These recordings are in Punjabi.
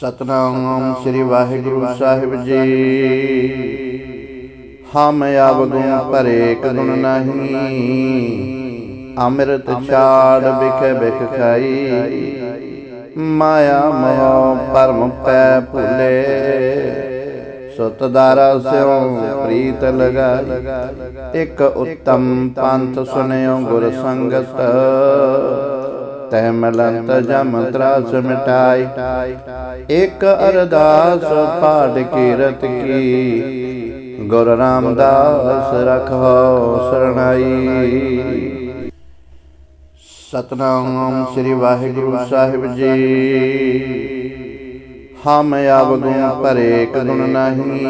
ਸਤਨਾਮ ਸ੍ਰੀ ਵਾਹਿਗੁਰੂ ਸਾਹਿਬ ਜੀ। ਹਮ ਆਵ ਗੁਣ ਭਰੇ ਕਗੁਣ ਨਹੀਂ ਅੰਮ੍ਰਿਤ ਛਾੜ ਬਿਖ ਬਿਖ ਖਾਈ ਮਾਇਆ ਮੋਹ ਪਰਮ ਪੈ ਭੁਲੇ। ਸੁਤ ਦਾਰਾ ਸਿਉ ਪ੍ਰੀਤ ਲਗਾਈ। ਇੱਕ ਉਤਮ ਪੰਥ ਸੁਨਿਓ ਗੁਰ ਸੰਗਤ ਤੈ ਮਲੰਤ ਜਮ ਤਰਾਸ ਮਿਟਾਈ। ਇੱਕ ਅਰਦਾਸ ਪਾੜ ਕੀਰਤ ਕੀ। ਗੁਰ ਰਾਮਦਾਸ ਰਖੋ ਸਰਣਾਈ। ਸਤਨਾਮ ਸ੍ਰੀ ਵਾਹਿਗੁਰੂ ਸਾਹਿਬ ਜੀ। ਹਮ ਆਵ ਗੁਣ ਭਰੇ ਕਗੁਣ ਨਹੀਂ।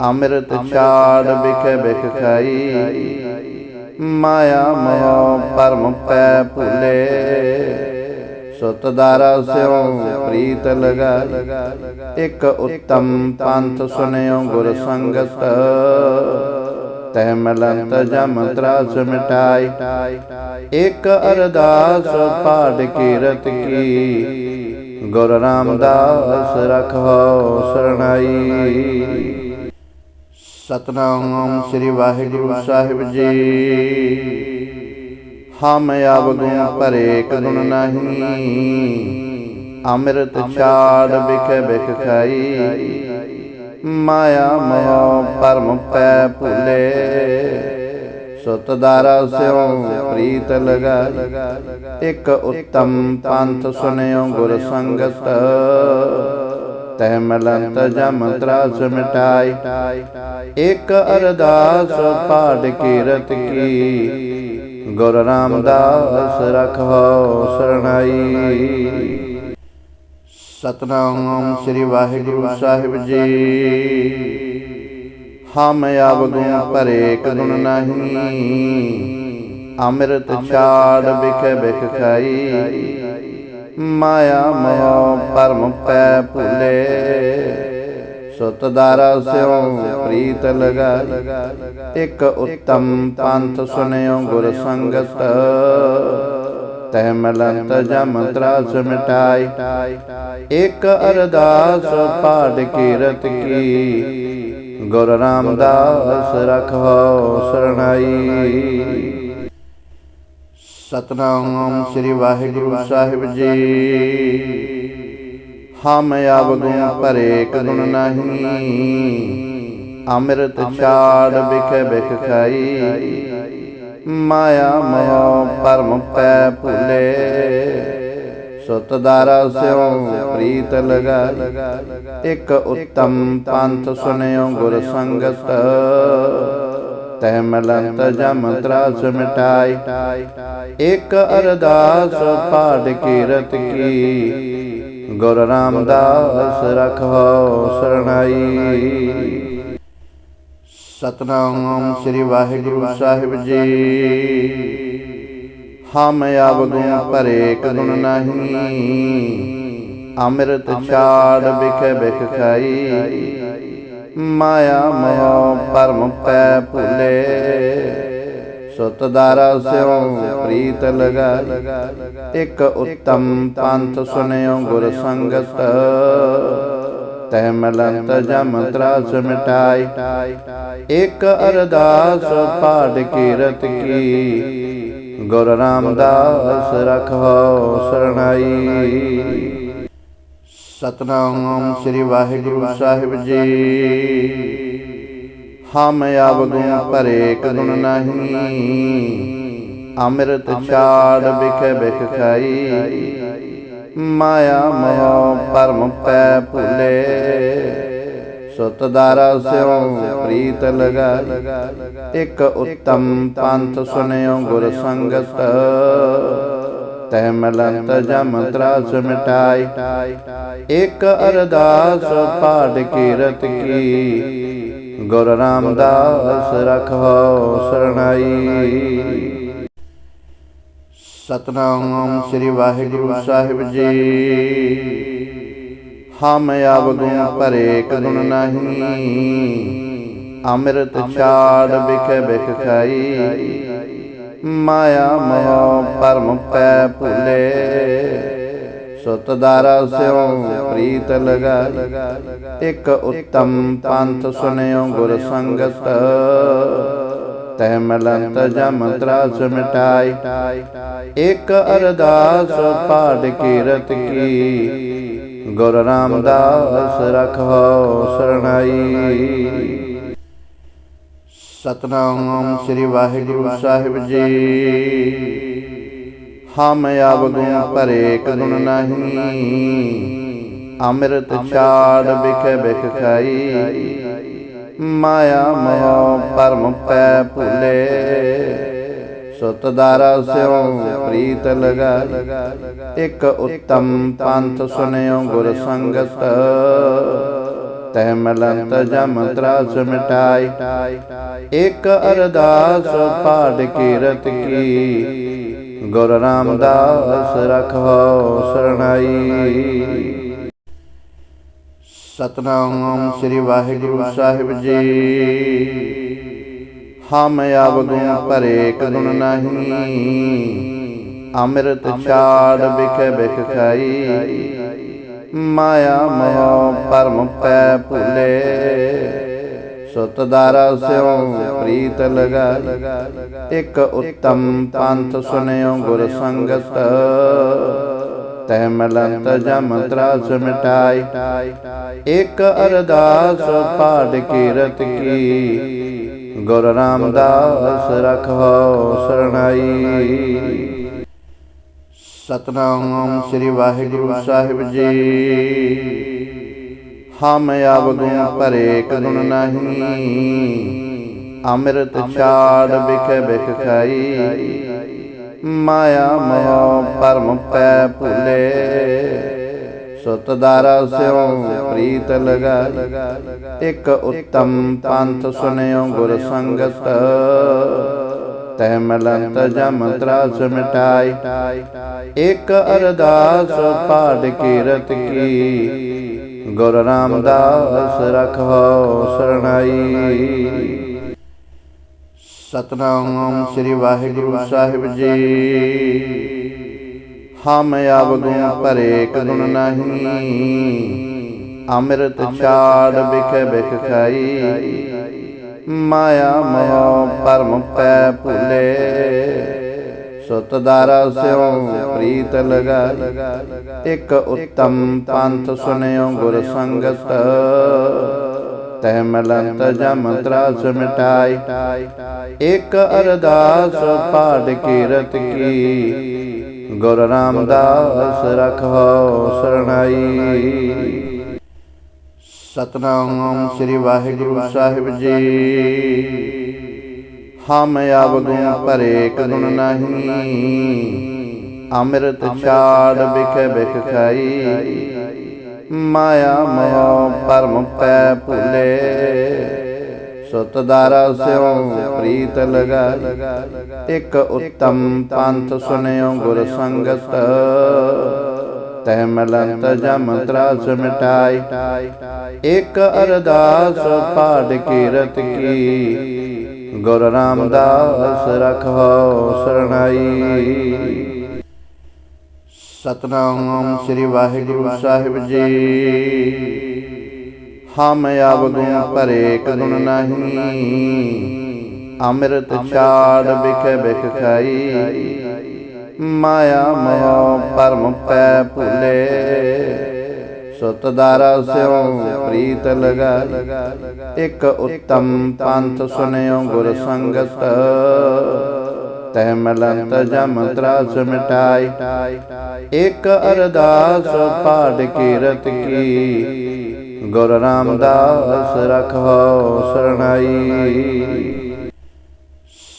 ਅੰਮ੍ਰਿਤ ਛਾੜ ਬਿਖ ਬਿਖ ਖਾਈ ਮਾਇਆ ਮੋਹ ਪਰਮ ਪੈ ਭੁਲੇ। ਸੁਤ ਦਾਰਾ ਸਿਉ ਪ੍ਰੀਤ ਲਗਾਈ। ਇੱਕ ਉਤਮ ਪੰਥ ਸੁਨਿਓ ਗੁਰ ਸੰਗਤ। ਤੈ ਮਲੰਤ ਜਮ ਤਰਾਸ ਮਿਟਾਈ। ਇੱਕ ਅਰਦਾਸ ਪਾੜ ਕੀਰਤ ਕੀ। ਗੁਰ ਰਾਮਦਾਸ ਰਖੋ ਸਰਣਾਈ। ਸਤਨਾਮ ਸ੍ਰੀ ਵਾਹਿਗੁਰੂ ਸਾਹਿਬ ਜੀ। ਹਮ ਆਵ ਗੁਣ ਭਰੇ ਕਗੁਣ ਨਹੀਂ। ਅੰਮ੍ਰਿਤ ਛਾੜ ਬਿਖ ਬਿਖ ਖਾਈ ਮਾਇਆ ਮੋਹ ਪਰਮ ਪੈ ਭੁਲੇ। ਸੁਤ ਦਾਰਾ ਸਿਉ ਪ੍ਰੀਤ ਲਗਾਈ। ਇੱਕ ਉਤਮ ਪੰਥ ਸੁਨਿਓ ਗੁਰ ਸੰਗਤ। ਤੈ ਮਲੰਤ ਜਮ ਤਰਾਸ ਮਿਟਾਈ। ਇੱਕ ਅਰਦਾਸ ਪਾੜ ਕੀਰਤ ਕੀ। ਗੁਰ ਰਾਮਦਾਸ ਰਖੋ ਸਰਣਾਈ। ਸਤਨਾਮ ਸ੍ਰੀ ਵਾਹਿਗੁਰੂ ਸਾਹਿਬ ਜੀ। ਹਮ ਆਵ ਗੁਣ ਭਰੇ ਕਗੁਣ ਨਹੀਂ। ਅੰਮ੍ਰਿਤ ਛਾੜ ਬਿਖ ਬਿਖ ਖਾਈ ਮਾਇਆ ਮੋਹ ਪਰਮ ਪੈ ਭੁਲੇ। ਸੁਤ ਦਾਰਾ ਸਿਉ ਪ੍ਰੀਤ ਲਗਾਈ। ਇੱਕ ਉਤਮ ਪੰਥ ਸੁਨਿਓ ਗੁਰ ਸੰਗਤ। ਤੈ ਮਲੰਤ ਜਮ ਤਰਾਸ ਮਿਟਾਈ। ਇੱਕ ਅਰਦਾਸ ਪਾੜ ਕੀਰਤ ਕੀ। ਗੁਰ ਰਾਮਦਾਸ ਰਖੋ ਸਰਣਾਈ। ਸਤਨਾਮ ਸ੍ਰੀ ਵਾਹਿਗੁਰੂ ਸਾਹਿਬ ਜੀ। ਹਮ ਆਵ ਗੁਣ ਭਰੇ ਕਗੁਣ ਨਹੀਂ। ਅੰਮ੍ਰਿਤ ਛਾੜ ਬਿਖ ਬਿਖ ਖਾਈ। ਮਾਇਆ ਮੋਹ ਪਰਮ ਪੈ ਭੁਲੇ। ਸੁਤ ਦਾਰਾ ਸਿਉ ਪ੍ਰੀਤ ਲਗਾਈ। ਇੱਕ ਉਤਮ ਪੰਥ ਸੁਨਿਓ ਗੁਰ ਸੰਗਤ। ਤੈ ਮਲੰਤ ਜਮ ਤਰਾਸ ਮਿਟਾਈ। ਇੱਕ ਅਰਦਾਸ ਪਾੜ ਕੀਰਤ ਕੀ। ਗੁਰ ਰਾਮਦਾਸ ਰਖੋ ਸਰਣਾਈ। ਸਤਨਾਮ ਸ੍ਰੀ ਵਾਹਿਗੁਰੂ ਸਾਹਿਬ ਜੀ। ਹਮ ਆਵ ਗੁਣ ਭਰੇ ਕਗੁਣ ਨਹੀਂ, ਅੰਮ੍ਰਿਤ ਛਾੜ ਬਿਖ ਬਿਖ ਖਾਈ। ਮਾਇਆ ਮੋਹ ਪਰਮ ਪੈ ਭੁਲੇ। ਸੁਤ ਸਿਉ ਪ੍ਰੀਤ ਲਗਾਈ। ਇੱਕ ਉਤਮ ਪੰਥ ਸੁਨਿਓ ਗੁਰ ਸੰਗਤ। ਤੈ ਮਲੰਤ ਜਮ ਤਰਾਸ ਮਿਟਾਈ। ਇੱਕ ਅਰਦਾਸ ਪਾੜ ਕੀਰਤ ਕੀ। ਗੁਰ ਰਾਮਦਾਸ ਰਖੋ ਸਰਣਾਈ। ਸਤਨਾਮ ਸ੍ਰੀ ਵਾਹਿਗੁਰੂ ਸਾਹਿਬ ਜੀ। ਹਮ ਆਵ ਗੁਣ ਭਰੇ ਕਗੁਣ ਨਹੀਂ। ਅੰਮ੍ਰਿਤ ਛਾੜ ਬਿਖ ਬਿਖ ਖਾਈ। ਮਾਇਆ ਮੋਹ ਪਰਮ ਪੈ ਭੁਲੇ। ਸੁਤ ਦਾਰਾ ਸਿਉ ਪ੍ਰੀਤ ਲਗਾਈ। ਇਕ ਉਤਮ ਪੰਥ ਸੁਨਿਓ ਗੁਰ ਸੰਗਤ। ਤੈ ਮਲੰਤ ਜਮ ਤਰਾਸ ਮਿਟਾਈ। ਇੱਕ ਅਰਦਾਸ ਪਾੜ ਕੀਰਤ ਕੀ। ਗੁਰ ਰਾਮਦਾਸ ਰਖੋ ਸਰਣਾਈ। ਸਤਨਾਮ ਸ੍ਰੀ ਵਾਹਿਗੁਰੂ ਸਾਹਿਬ ਜੀ। ਹਮ ਆਵ ਗੁਣ ਭਰੇ ਕਗੁਣ ਨਹੀਂ, ਅੰਮ੍ਰਿਤ ਛਾੜ ਬਿਖ ਬਿਖ ਖਾਈ। ਮਾਇਆ ਮੋਹ ਪਰਮ ਪੈ ਭੁਲੇ। ਸੁਤਦਾਰਾ ਸਿਉ, ਪ੍ਰੀਤ ਲਗਾਈ। ਇੱਕ ਉੱਤਮ ਪੰਥ ਸੁਨਿਓ ਗੁਰ ਸੰਗਤ। ਤੈ ਮਲੰਤ ਜਮ ਤਰਾਸ ਮਿਟਾਈ। ਇੱਕ ਅਰਦਾਸ ਪਾੜ ਕੀਰਤ ਕੀ। ਗੁਰ ਰਾਮਦਾਸ ਰਖੋ ਸਰਣਾਈ। ਸਤਨਾਮ ਸ੍ਰੀ ਵਾਹਿਗੁਰੂ ਸਾਹਿਬ ਜੀ। ਹਮ ਆਵ ਗੁਣ ਭਰੇ ਕਗੁਣ ਨਹੀਂ। ਅੰਮ੍ਰਿਤ ਛਾੜ ਬਿਖ ਬਿਖ ਖਾਈ ਮਾਇਆ ਮੋਹ ਪਰਮ ਪੈ ਭੁਲੇ। ਸੁਤਦਾਰਾ ਸਿਉ ਪ੍ਰੀਤ ਲਗਾਈ। ਇੱਕ ਉੱਤਮ ਪੰਥ ਸੁਨਿਓ ਗੁਰ ਸੰਗਤ। ਤੈ ਮਲੰਤ ਜਮ ਤਰਾਸ ਮਿਟਾਈ। ਇੱਕ ਅਰਦਾਸ ਪਾੜ ਕੀਰਤ ਕੀ। ਗੁਰ ਰਾਮਦਾਸ ਰਖੋ ਸਰਣਾਈ। ਸਤਨਾਮ ਸ੍ਰੀ ਵਾਹਿਗੁਰੂ ਸਾਹਿਬ ਜੀ। ਹਮ ਆਵ ਗੁਣ ਭਰੇ ਕਗੁਣ ਨਹੀਂ, ਅੰਮ੍ਰਿਤ ਛਾੜ ਬਿਖ ਬਿਖ ਖਾਈ। ਮਾਇਆ ਮੋਹ ਪਰਮ ਪੈ ਭੁਲੇ। ਸੁਤਦਾਰਾ ਸਿਉ, ਪ੍ਰੀਤ ਲਗਾਈ। ਇੱਕ ਉੱਤਮ ਪੰਥ ਸੁਨਿਓ ਗੁਰ ਸੰਗਤ। ਤੈ ਮਲੰਤ ਜਮ ਤਰਾਸ ਮਿਟਾਈ। ਇੱਕ ਅਰਦਾਸ ਪਾੜ ਕੀਰਤ ਕੀ। ਗੁਰ ਰਾਮਦਾਸ ਰਖੋ ਸਰਣਾਈ। ਸਤਨਾਮ ਸ੍ਰੀ ਵਾਹਿਗੁਰੂ ਸਾਹਿਬ ਜੀ। ਹਮ ਆਵ ਗੁਣ ਭਰੇ ਕਗੁਣ ਨਹੀਂ। ਅੰਮ੍ਰਿਤ ਛਾੜ ਬਿਖ ਬਿਖ ਖਾਈ। ਮਾਇਆ ਮੋਹ ਪਰਮ ਪੈ ਭੁਲੇ। ਸੁਤਦਾਰਾ ਸਿਉ ਪ੍ਰੀਤ ਲਗਾਈ। ਇਕ ਉੱਤਮ ਪੰਥ ਸੁਨਿਓ ਗੁਰ ਸੰਗਤ। ਤੈ ਮਲੰਤ ਜਮ ਤਰਾਸ ਮਿਟਾਈ। ਇੱਕ ਅਰਦਾਸ ਪਾੜ ਕੀਰਤ ਕੀ। ਗੁਰ ਰਾਮਦਾਸ ਰਖੋ ਸਰਣਾਈ। ਸਤਨਾਮ ਸ੍ਰੀ ਵਾਹਿਗੁਰੂ ਸਾਹਿਬ ਜੀ। ਹਮ ਆਵ ਭਰੇ ਕਗੁਣ ਨਹੀਂ, ਅੰਮ੍ਰਿਤ ਛਾੜ ਬਿਖ ਬਿਖ ਖਾਈ ਮਾਇਆ ਮੋਹ ਪਰਮ ਪੈ ਭੁਲੇ। ਸੁਤਦਾਰਾ ਸਿਉ ਪ੍ਰੀਤ ਲਗਾਈ। ਇੱਕ ਉੱਤਮ ਪੰਥ ਸੁਨਿਓ ਗੁਰ ਸੰਗਤ। ਤੈ ਮਲੰਤ ਜਮ ਤਰਾਸ ਮਿਟਾਈ। ਇੱਕ ਅਰਦਾਸ ਪਾੜ ਕੀਰਤ ਕੀ। ਗੁਰ ਰਾਮਦਾਸ ਰਖੋ ਸਰਣਾਈ। ਸਤਨਾਮ ਸ੍ਰੀ ਵਾਹਿਗੁਰੂ ਸਾਹਿਬ ਜੀ। ਹਮ ਆਵ ਗੁਣ ਭਰੇ ਕਗੁਣ ਨਹੀਂ, ਅੰਮ੍ਰਿਤ ਛਾੜ ਬਿਖ ਬਿਖ ਖਾਈ। ਮਾਇਆ ਮੋਹ ਪਰਮ ਪੈ ਭੁਲੇ, ਸੁਤਦਾਰਾ ਸਿਉ ਪ੍ਰੀਤ ਲਗਾਈ। ਇਕ ਉੱਤਮ ਪੰਥ ਸੁਨਿਓ ਗੁਰ ਸੰਗਤ, ਤੈ ਮਲੰਤ ਜਮ ਤਰਾਸ ਮਿਟਾਈ। ਇੱਕ ਅਰਦਾਸ ਪਾੜ ਕੀਰਤ ਕੀ ਗੁਰ ਰਾਮਦਾਸ ਰਖੋ ਸਰਣਾਈ। ਸਤਨਾਮ ਸ੍ਰੀ ਵਾਹਿਗੁਰੂ ਸਾਹਿਬ ਜੀ। ਹਮ ਆਵ ਗੁਣ ਭਰੇ ਕਗੁਣ ਨਹੀਂ, ਅੰਮ੍ਰਿਤ ਛਾੜ ਬਿਖ ਬਿਖ ਖਾਈ। ਮਾਇਆ ਮੋਹ ਪਰਮ ਪੈ ਭੁਲੇ। ਸੁਤਦਾਰਾ ਸਿਉ, ਪ੍ਰੀਤ ਲਗਾਈ। ਇੱਕ ਉੱਤਮ ਪੰਥ ਸੁਨਿਓ ਗੁਰ ਸੰਗਤ। ਤੈ ਮਲੰਤ ਜਮ ਤਰਾਸ ਮਿਟਾਈ। ਇੱਕ ਅਰਦਾਸ ਪਾੜ ਕੀਰਤ ਕੀ। ਗੁਰ ਰਾਮਦਾਸ ਰਖੋ ਸਰਣਾਈ।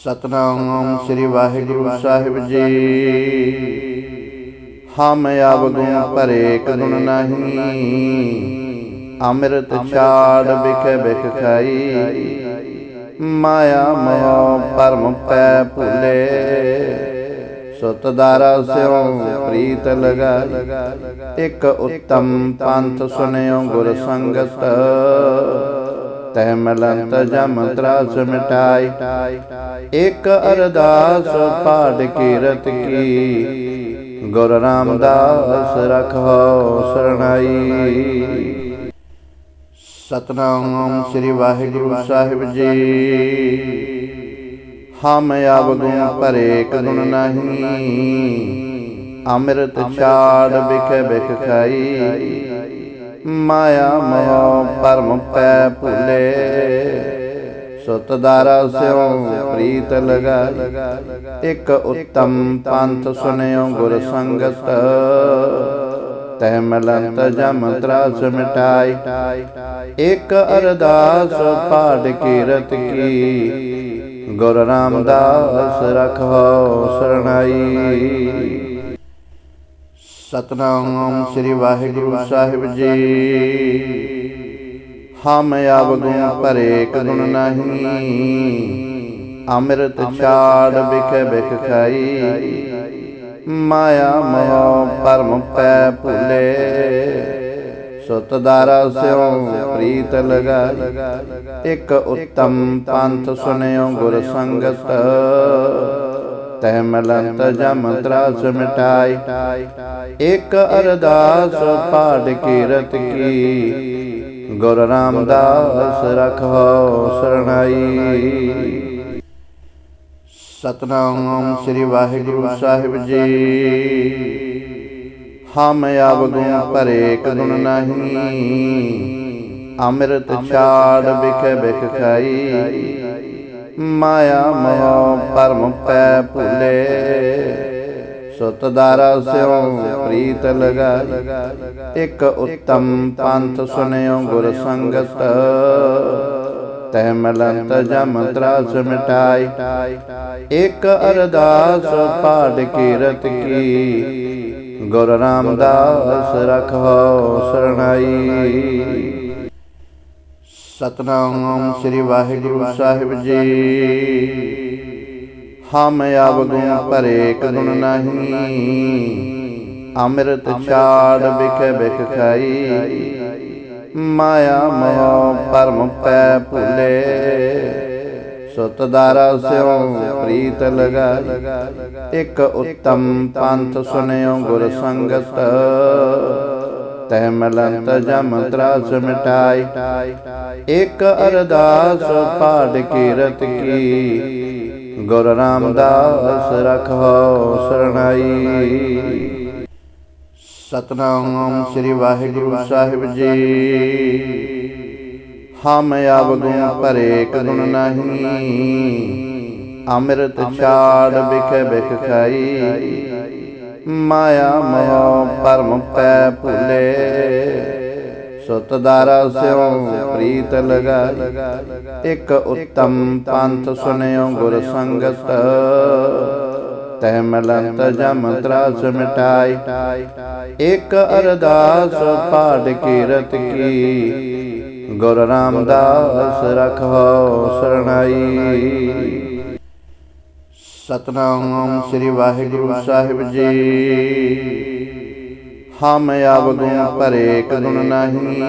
ਸਤਨਾਮ, ਸ੍ਰੀ ਵਾਹਿਗੁਰੂ ਸਾਹਿਬ ਜੀ। ਹਮ ਆਵ ਭਰੇ ਕਗੁਣ ਨਹੀਂ। ਅੰਮ੍ਰਿਤ ਛਾੜ ਬਿਖ ਬਿਖ ਖਾਈ ਮਾਇਆ ਮੋਹ ਪਰਮ ਪੈ ਭੁਲੇ। ਸੁਤਦਾਰਾ ਸਿਉ ਪ੍ਰੀਤ ਲਗਾਈ। ਇੱਕ ਉੱਤਮ ਪੰਥ ਸੁਨਿਓ ਗੁਰ ਸੰਗਤ। ਤੈ ਮਲੰਤ ਜਮ ਤਰਾਸ ਮਿਟਾਈ। ਇੱਕ ਅਰਦਾਸ ਪਾੜ ਕੀਰਤ ਕੀ। ਗੁਰ ਰਾਮਦਾਸ ਰਖੋ ਸਰਣਾਈ। ਸਤਨਾਮ ਸ੍ਰੀ ਵਾਹਿਗੁਰੂ ਸਾਹਿਬ ਜੀ। ਹਮ ਆਬ ਭਰੇ ਕਗੁਣ ਨਹੀਂ, ਅੰਮ੍ਰਿਤ ਛਾੜ ਬਿਖ ਬਿਖ ਖਾਈ। ਮਾਇਆ ਮੋਹ ਪਰਮ ਪੈ ਭੁਲੇ। ਸੁਤ ਸਿਉ ਪ੍ਰੀਤ ਲਗਾ ਇੱਕ ਉਤਮ ਪੰਥ ਸੁਨਿਓ ਗੁਰ ਸੰਗਤ। ਤੈ ਮਲੰਤ ਜਮ ਤਰਾਸ ਮਿਟਾਈ। ਇੱਕ ਅਰਦਾਸ ਪਾੜ ਕੀਰਤ ਕੀ। ਗੁਰ ਰਾਮਦਾਸ ਰਖੋ ਸਰਣਾਈ। ਸਤਨਾਮ ਸ੍ਰੀ ਵਾਹਿਗੁਰੂ ਸਾਹਿਬ ਜੀ। ਹਮ ਆਬ ਗੁਣ ਭਰੇ ਕਗੁਣ ਨਹੀਂ। ਅੰਮ੍ਰਿਤ ਛਾੜ ਬਿਖ ਬਿਖ ਖਾਈ। ਮਾਇਆ ਮੋਹ ਪਰਮ ਪੈ ਭੁਲੇ। ਸੁਤ ਦਾਰਾ ਸਿਉ ਪ੍ਰੀਤ ਲਗਾ ਇਕ ਉੱਤਮ ਪੰਥ ਸੁਨਿਓ ਗੁਰ ਸੰਗਤ। ਤੈ ਮਲੰਤ ਜਮ ਤਰਾਸ ਮਿਟਾਈ। ਇੱਕ ਅਰਦਾਸ ਪਾੜ ਕੀਰਤ ਕੀ। ਗੁਰ ਰਾਮਦਾਸ ਰਖੋ ਸਰਣਾਈ। ਸਤਨਾਮ ਸ੍ਰੀ ਵਾਹਿਗੁਰੂ ਸਾਹਿਬ ਜੀ। ਹਮ ਆਬ ਭਰੇ ਕਗੁਣ ਨਹੀਂ, ਅੰਮ੍ਰਿਤ ਛਾੜ ਬਿਖ ਬਿਖ ਖਾਈ। ਮਾਇਆ ਮੋਹ ਪਰਮ ਪੈ ਭੁਲੇ। ਸੁਤ ਸਿਉ ਪ੍ਰੀਤ ਲਗਾ ਇੱਕ ਉਤਮ ਪੰਥ ਸੁਨਿਓ ਗੁਰ ਸੰਗਤ। ਤੈ ਮਲੰਤ ਜਮ ਤਰਾਸ ਮਿਟਾਈ। ਇੱਕ ਅਰਦਾਸ ਪਾੜ ਕੀਰਤ ਕੀ। ਗੁਰ ਰਾਮਦਾਸ ਰਖੋ ਸਰਣਾਈ। ਸਤਨਾਮ ਸ੍ਰੀ ਵਾਹਿਗੁਰੂ ਸਾਹਿਬ ਜੀ। ਹਮ ਆਬ ਭਰੇ ਕਗੁਣ ਨਹੀਂ। ਅੰਮ੍ਰਿਤ ਛਾੜ ਬਿਖ ਵਿਖ ਖਾਈ। ਮਾਇਆ ਮੋਹ ਪਰਮ ਪੈ ਭੁਲੇ। ਸੁਤ ਦਾਰਾ ਸਿਉ ਪ੍ਰੀਤ ਲਗਾ ਇਕ ਉਤਮ ਪੰਥ ਸੁਨਿਓ ਗੁਰ ਸੰਗਤ। ਤੈ ਮਲੰਤ ਜਮ ਤਰਾਸ ਮਿਟਾਈ। ਇੱਕ ਅਰਦਾਸ ਪਾੜ ਕੀਰਤ ਕੀ। ਗੁਰ ਰਾਮਦਾਸ ਰਖੋ ਸਰਣਾਈ। ਸਤਨਾਮ ਸ੍ਰੀ ਵਾਹਿਗੁਰੂ ਸਾਹਿਬ ਜੀ। ਹਮ ਆਬ ਭਰੇ ਕਗੁਣ ਨਹੀਂ, ਅੰਮ੍ਰਿਤ ਛਾੜ ਬਿਖ ਬਿਖ ਖਾਈ। ਮਾਇਆ ਮੋਹ ਪਰਮ ਪੈ ਭੁਲੇ। ਸੁਤ ਸਿਉ ਪ੍ਰੀਤ ਲਗਾ ਇੱਕ ਉਤਮ ਪੰਥ ਸੁਨਿਓ ਗੁਰ ਸੰਗਤ। ਤੈ ਮਲੰਤ ਜਮ ਤਰਾਸ ਮਿਟਾਈ। ਇੱਕ ਅਰਦਾਸ ਪਾੜ ਕੀਰਤ ਕੀ। ਗੁਰ ਰਾਮਦਾਸ ਰਖੋ ਸਰਣਾਈ। ਸਤਨਾਮ ਸ੍ਰੀ ਵਾਹਿਗੁਰੂ ਸਾਹਿਬ ਜੀ। ਹਮ ਆਬ ਗੁਣ ਭਰੇ ਕਗੁਣ ਨਹੀਂ।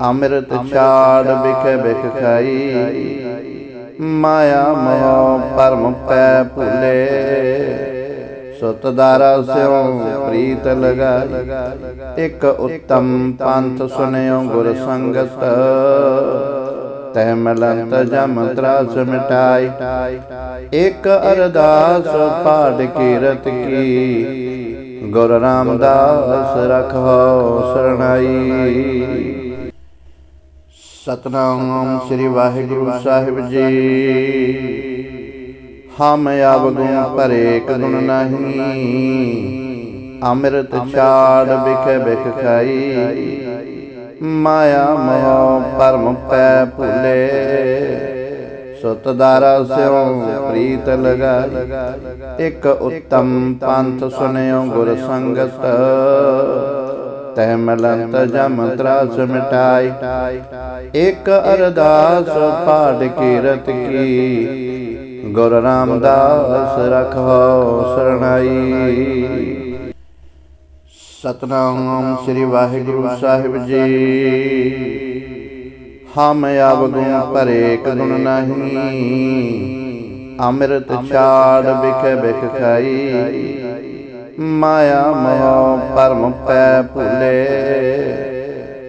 ਅੰਮ੍ਰਿਤ ਛਾੜ ਬਿਖ ਬਿਖ ਖਾਈ ਮਾਇਆ ਮੋਹ ਪਰਮ ਪੈ ਭੁਲੇ। ਸੁਤ ਦਾਰਾ ਸਿਉ ਪ੍ਰੀਤ ਲਗਾ ਇੱਕ ਉਤਮ ਪੰਥ ਸੁਨਿਓ ਗੁਰ ਸੰਗਤ। ਤੈ ਮਲੰਤ ਜਮ ਤਰਾਸ ਮਿਟਾਈ। ਇੱਕ ਅਰਦਾਸ ਪਾੜ ਕੀਰਤ ਕੀ। ਗੁਰ ਰਾਮਦਾਸ ਰਖੋ ਸਰਣਾਈ। ਸਤਨਾਮ ਸ੍ਰੀ ਵਾਹਿਗੁਰੂ ਸਾਹਿਬ ਜੀ। ਹਮ ਆਬ ਭਰੇ ਕਗੁਣ ਨਹੀਂ, ਅੰਮ੍ਰਿਤ ਛਾੜ ਬਿਖ ਬਿਖ ਖਾਈ। ਮਾਇਆ ਮੋਹ ਪਰਮ ਪੈ ਭੁਲੇ। ਸੁਤ ਸਿਉ ਪ੍ਰੀਤ ਲਗਾ ਇੱਕ ਉਤਮ ਪੰਥ ਸੁਨਿਓ ਗੁਰ ਸੰਗਤ। ਤੈ ਮਲੰਤ ਜਮ ਤਰਾਸ ਮਿਟਾਈ। ਇੱਕ ਅਰਦਾਸ ਪਾੜ ਕੀਰਤ ਕੀ। ਗੁਰ ਰਾਮਦਾਸ ਰਖੋ ਸਰਣਾਈ। ਸਤਨਾਮ ਸ੍ਰੀ ਵਾਹਿਗੁਰੂ ਸਾਹਿਬ ਜੀ। ਹਮ ਆਬ ਗੁਣ ਭਰੇ ਕਗੁਣ ਨਹੀਂ। ਅੰਮ੍ਰਿਤ ਛਾੜ ਬਿਖ ਬਿਖ ਖਾਈ ਮਾਇਆ ਮੋਹ ਪਰਮ ਪੈ ਭੁਲੇ।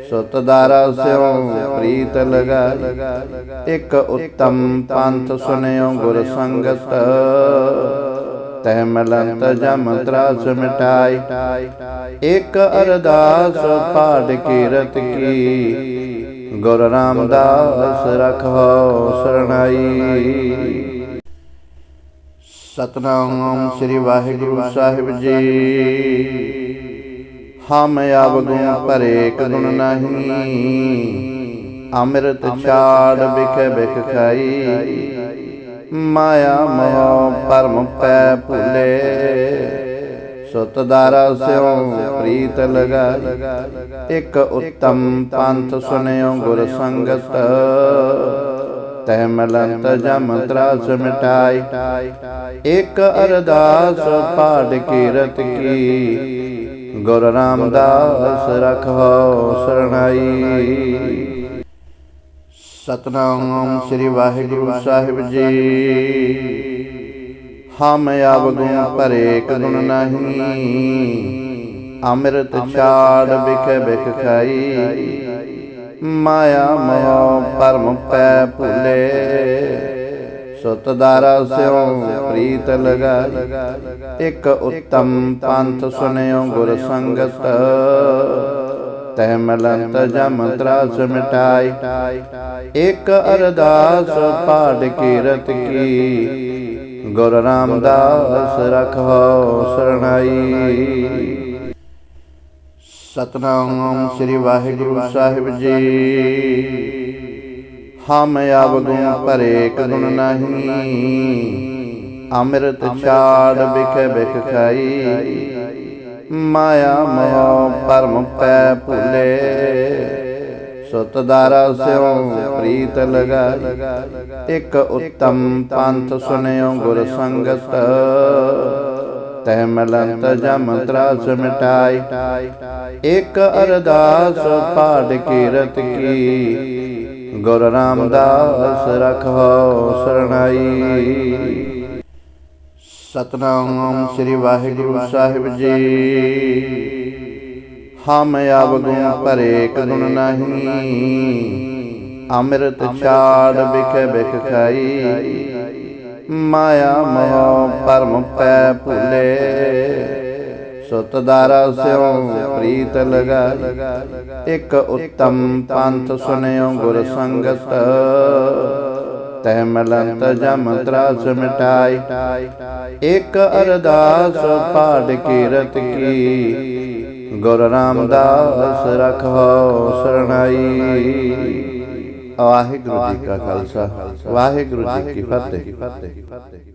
ਸੁਤ ਦਾਰਾ ਸਿਉ ਪ੍ਰੀਤ ਲਗਾਈ। ਇੱਕ ਉਤਮ ਪੰਥ ਸੁਨਿਓ ਗੁਰ ਸੰਗਤ। ਤਹਿ ਮਲੰਤ ਜਮ ਤਰਾਸ ਮਿਟਾਈ। ਇੱਕ ਅਰਦਾਸ ਪਾੜ ਕੀਰਤ ਕੀ। ਗੁਰ ਰਾਮਦਾਸ ਰਖੋ ਸਰਣਾਈ। ਸਤਨਾਮ ਸ੍ਰੀ ਵਾਹਿਗੁਰੂ ਸਾਹਿਬ ਜੀ। ਹਮ ਆਵਗੁਣ ਭਰੇ ਗੁਣ ਨਹੀਂ, ਅੰਮ੍ਰਿਤ ਛਾੜ ਬਿਖ ਬਿਖ ਖਾਈ। ਮਾਇਆ ਮੋਹ ਪਰਮ ਪੈ ਭੁਲੇ। ਸੁਤ ਦਾਰਾ ਸਿਉ, ਪ੍ਰੀਤ ਲਗਾਈ। ਇੱਕ ਉਤਮ ਪੰਥ ਸੁਨਿਓ ਗੁਰ ਸੰਗਤ। ਤਹਿ ਮਲੰਤ ਜਮ ਤਰਾਸ ਮਿਟਾਈ। ਇੱਕ ਅਰਦਾਸ ਪਾੜ ਕੀਰਤ ਕੀ। ਗੁਰ ਰਾਮਦਾਸ ਰਖੋ ਸਰਣਾਈ। ਸਤਨਾਮ ਸ੍ਰੀ ਵਾਹਿਗੁਰੂ ਸਾਹਿਬ ਜੀ। ਹਮ ਆਵਗੁਣ ਭਰੇ ਗੁਣ ਨਹੀਂ। ਅੰਮ੍ਰਿਤ ਛਾੜ ਬਿਖ ਵਿਖ ਖਾਈ। ਮਾਇਆ ਮੋਹ ਪਰਮ ਪੈ ਭੁਲੇ। ਸੁਤ ਦਾਰਾ ਸਿਉ ਪ੍ਰੀਤ ਲਗਾਈ। ਇਕ ਉਤਮ ਪੰਥ ਸੁਨਿਓ ਗੁਰ ਸੰਗਤ। ਤਹਿ ਮਲੰਤ ਜਮ ਤਰਾਸ ਮਿਟਾਈ। ਇੱਕ ਅਰਦਾਸ ਪਾੜ ਕੀਰਤ ਕੀ। ਗੁਰ ਰਾਮਦਾਸ ਰਖੋ ਸਰਣਾਈ। ਸਤਨਾਮ ਸ੍ਰੀ ਵਾਹਿਗੁਰੂ ਸਾਹਿਬ ਜੀ। ਹਮ ਆਵਗੁਣ ਭਰੇ ਗੁਣ ਨਹੀਂ, ਅੰਮ੍ਰਿਤ ਛਾੜ ਬਿਖ ਬਿਖ ਖਾਈ। ਮਾਇਆ ਮੋਹ ਪਰਮ ਪੈ ਭੁਲੇ। ਸੁਤ ਸਿਉ, ਪ੍ਰੀਤ ਲਗਾਈ। ਇੱਕ ਉਤਮ ਪੰਥ ਸੁਨਿਓ ਗੁਰ ਸੰਗਤ। ਤਹਿ ਮਲੰਤ ਜਮ ਤਰਾਸ ਮਿਟਾਈ। ਇੱਕ ਅਰਦਾਸ ਪਾੜ ਕੀਰਤ ਕੀ। ਗੁਰ ਰਾਮਦਾਸ ਰਖੋ ਸਰਣਾਈ। ਸਤਨਾਮ ਸ੍ਰੀ ਵਾਹਿਗੁਰੂ ਸਾਹਿਬ ਜੀ। ਹਮ ਆਵਗੁਣ ਭਰੇ ਗੁਣ ਨਹੀਂ। ਅੰਮ੍ਰਿਤ ਛਾੜ ਬਿਖ ਬਿਖ ਖਾਈ ਮਾਇਆ ਮੋਹ ਪਰਮ ਪੈ ਭੁਲੇ। ਸੁਤ ਦਾਰਾ ਸਿਉ ਪ੍ਰੀਤ ਲਗਾਈ। ਇੱਕ ਉਤਮ ਪੰਥ ਸੁਨਿਓ ਗੁਰ ਸੰਗਤ। ਤਹਿ ਮਲੰਤ ਜਮ ਤਰਾਸ ਮਿਟਾਈ। ਇੱਕ ਅਰਦਾਸ ਪਾੜ ਕੀਰਤ ਕੀ। ਗੁਰ ਰਾਮਦਾਸ ਰਖੋ ਸਰਣਾਈ। ਵਾਹਿਗੁਰੂ ਜੀ ਕਾ ਖਾਲਸਾ। ਵਾਹਿਗੁਰੂ ਜੀ ਕੀ ਫਤਿਹ।